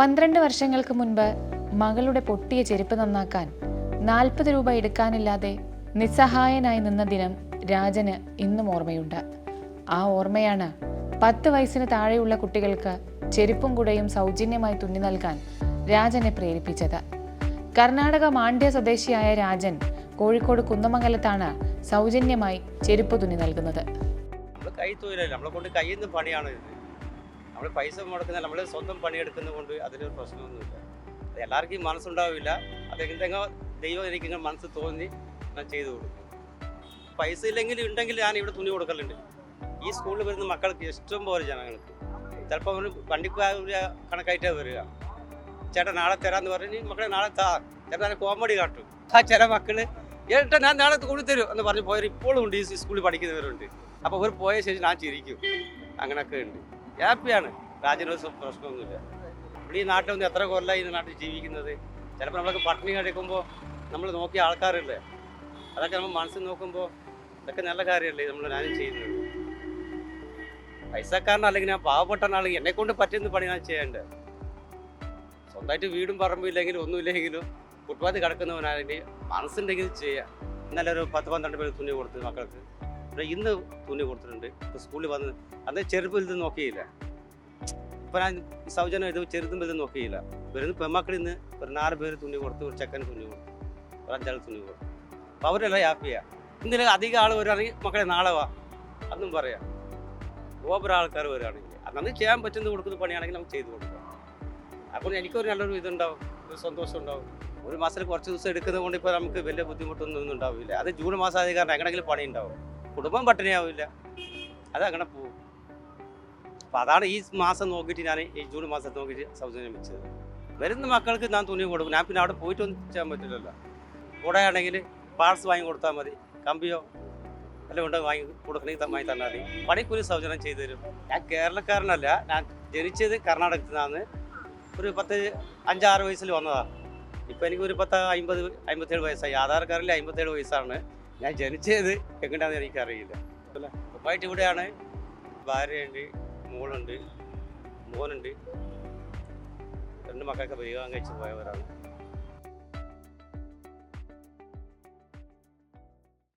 പന്ത്രണ്ട് വർഷങ്ങൾക്ക് മുൻപ് മകളുടെ പൊട്ടിയ ചെരുപ്പ് നന്നാക്കാൻ നാൽപ്പത് രൂപ എടുക്കാനില്ലാതെ നിസ്സഹായനായി നിന്ന ദിനം രാജന് ഇന്നും ഓർമ്മയുണ്ട്. ആ ഓർമ്മയാണ് പത്ത് വയസ്സിന് താഴെയുള്ള കുട്ടികൾക്ക് ചെരുപ്പും കുടയും സൗജന്യമായി തുന്നി നൽകാൻ രാജനെ പ്രേരിപ്പിച്ചത്. കർണാടക മാണ്ഡ്യ സ്വദേശിയായ രാജൻ കോഴിക്കോട് കുന്നമംഗലത്താണ് സൗജന്യമായി ചെരുപ്പ് തുന്നി നൽകുന്നത്. കൈ തൊഴിലല്ല? നമ്മളെ കൊണ്ട് കയ്യിൽ നിന്ന് പണിയാണ് ഇത്. നമ്മൾ പൈസ മുടക്കുന്ന നമ്മൾ സ്വന്തം പണിയെടുക്കുന്നത് കൊണ്ട് അതിലൊരു പ്രശ്നമൊന്നുമില്ല. അത് എല്ലാവർക്കും മനസ്സുണ്ടാവില്ല. അത് എന്തെങ്കിലും ദൈവം എനിക്ക് ഇങ്ങനെ മനസ്സ് തോന്നി ഞാൻ ചെയ്തു കൊടുക്കും. പൈസ ഇല്ലെങ്കിൽ ഉണ്ടെങ്കിൽ ഞാൻ ഇവിടെ തുണി കൊടുക്കലുണ്ട്. ഈ സ്കൂളിൽ വരുന്ന മക്കൾക്ക് ഇഷ്ടം പോലെ ജനങ്ങൾക്ക്. ചിലപ്പോൾ അവർ വണ്ടിക്ക് കണക്കായിട്ടാണ് വരിക. ചേട്ടാ നാളെ തരാന്ന് പറഞ്ഞ് മക്കളെ നാളെ താ. ചേട്ടാ കോമഡി കാട്ടും. ആ ചില മക്കൾ ഏട്ടാ ഞാൻ നാളെ കൊടുത്തരും എന്ന് പറഞ്ഞ് പോയവർ ഇപ്പോഴും ഉണ്ട് ഈ സ്കൂളിൽ പഠിക്കുന്നവരുണ്ട്. അപ്പോൾ അവർ പോയ ശേഷം ഞാൻ ചിരിക്കും. അങ്ങനെയൊക്കെ ഉണ്ട്. ഹാപ്പിയാണ്. രാജന് പ്രശ്നമൊന്നുമില്ല. ഇവിടെ ഈ നാട്ടിൽ വന്ന് എത്ര കൊല്ലമായി ഈ നാട്ടിൽ ജീവിക്കുന്നത്? ചിലപ്പോൾ നമ്മളൊക്കെ പട്ടിണി കഴിക്കുമ്പോൾ നമ്മൾ നോക്കിയ ആൾക്കാരില്ലേ? അതൊക്കെ നമ്മൾ മനസ്സിൽ നോക്കുമ്പോൾ ഇതൊക്കെ നല്ല കാര്യമല്ലേ നമ്മൾ ഞാനും ചെയ്യുന്നത്? പൈസക്കാരനല്ലെങ്കിൽ ഞാൻ പാവപ്പെട്ടനാണെങ്കിൽ എന്നെ കൊണ്ട് പറ്റുന്ന പണി ഞാൻ ചെയ്യേണ്ടത് സ്വന്തമായിട്ട് വീടും പറമ്പും ഇല്ലെങ്കിലും ഒന്നുമില്ലെങ്കിലും ഫുട്പാത്ത് കിടക്കുന്നവനാണെങ്കിൽ മനസ്സുണ്ടെങ്കിൽ ചെയ്യാം. ഇന്നലെ ഒരു പത്ത് പന്ത്രണ്ട് പേര് തുണി കൊടുത്ത് മക്കൾക്ക്. ഇവിടെ ഇന്ന് തുണി കൊടുത്തിട്ടുണ്ട്. ഇപ്പോൾ സ്കൂളിൽ വന്ന് അന്ന് ചെറുപ്പം ഇത് നോക്കിയില്ല. ഇപ്പം ഞാൻ സൗജന്യം ഇത് ചെറുതും ഇത് നോക്കിയില്ല. വരുന്ന പെമ്മക്കളിൽ നിന്ന് ഒരു നാല് പേര് തുണി കൊടുത്തു ഒരു ചെക്കന് തുണി കൊടുത്തു ഒരു അഞ്ചാൾ തുണി കൊടുത്തു. അപ്പോൾ അവരെല്ലാം ഹാപ്പിയാണ് ഇന്നലെ അധികം ആൾ വരുവാണെങ്കിൽ മക്കളെ നാളെ വാ. അന്നും പറയാം. ഓവർ ആൾക്കാർ വരുവാണെങ്കിൽ അന്ന് ചെയ്യാൻ പറ്റുന്ന കൊടുക്കുന്ന പണിയാണെങ്കിൽ നമുക്ക് ചെയ്തു കൊടുക്കാം. അപ്പോൾ എനിക്കൊരു നല്ലൊരു ഇതുണ്ടാവും ഒരു സന്തോഷം ഉണ്ടാവും. ഒരു മാസത്തിൽ കുറച്ച് ദിവസം എടുക്കുന്നത് കൊണ്ട് ഇപ്പോൾ നമുക്ക് വലിയ ബുദ്ധിമുട്ടൊന്നും ഉണ്ടാവില്ല. അത് ജൂൺ മാസം ആയത് കാരണം എങ്ങനെയെങ്കിലും പണി ഉണ്ടാവും കുടുംബം പട്ടിണിയാവില്ല. അത് അങ്ങനെ പോകും അപ്പം അതാണ് ഈ മാസം നോക്കിയിട്ട് ഞാൻ ഈ ജൂൺ മാസം നോക്കിയിട്ട് സൗജന്യം വെച്ചത്. വരുന്ന മക്കൾക്ക് ഞാൻ തുണി കൊടുക്കും. ഞാൻ പിന്നെ അവിടെ പോയിട്ട് ഒന്നും ചെയ്യാൻ പറ്റില്ലല്ലോ. കൂടെയാണെങ്കിൽ പാർട്സ് വാങ്ങി കൊടുത്താൽ മതി. കമ്പിയോ എല്ലാം ഉണ്ടോ വാങ്ങി കൊടുക്കണമെങ്കിൽ വാങ്ങി തന്നാൽ മതി. പണിക്കൂലി സൗജന്യം ചെയ്തു തരും. ഞാൻ കേരളക്കാരനല്ല. ഞാൻ ജനിച്ചത് കർണാടകത്തിൽ നിന്നാണ്. ഒരു പത്ത് അഞ്ചാറ് വയസ്സിൽ വന്നതാണ്. ഇപ്പം എനിക്ക് ഒരു പത്ത് അമ്പത് അമ്പത്തേഴ് വയസ്സായി. ആധാർ കാർഡിൽ അമ്പത്തേഴ് വയസ്സാണ്. ഞാൻ ജനിച്ചത് എങ്ങനെയാണെന്ന് എനിക്കറിയില്ല. അല്ല ഉപ്പായിട്ട് ഇവിടെയാണ്. ഭാര്യയുണ്ട് മോളുണ്ട് മോനുണ്ട്. രണ്ട് മക്കൾക്ക് വിവാഹം കഴിച്ച് പോയവരാണ്.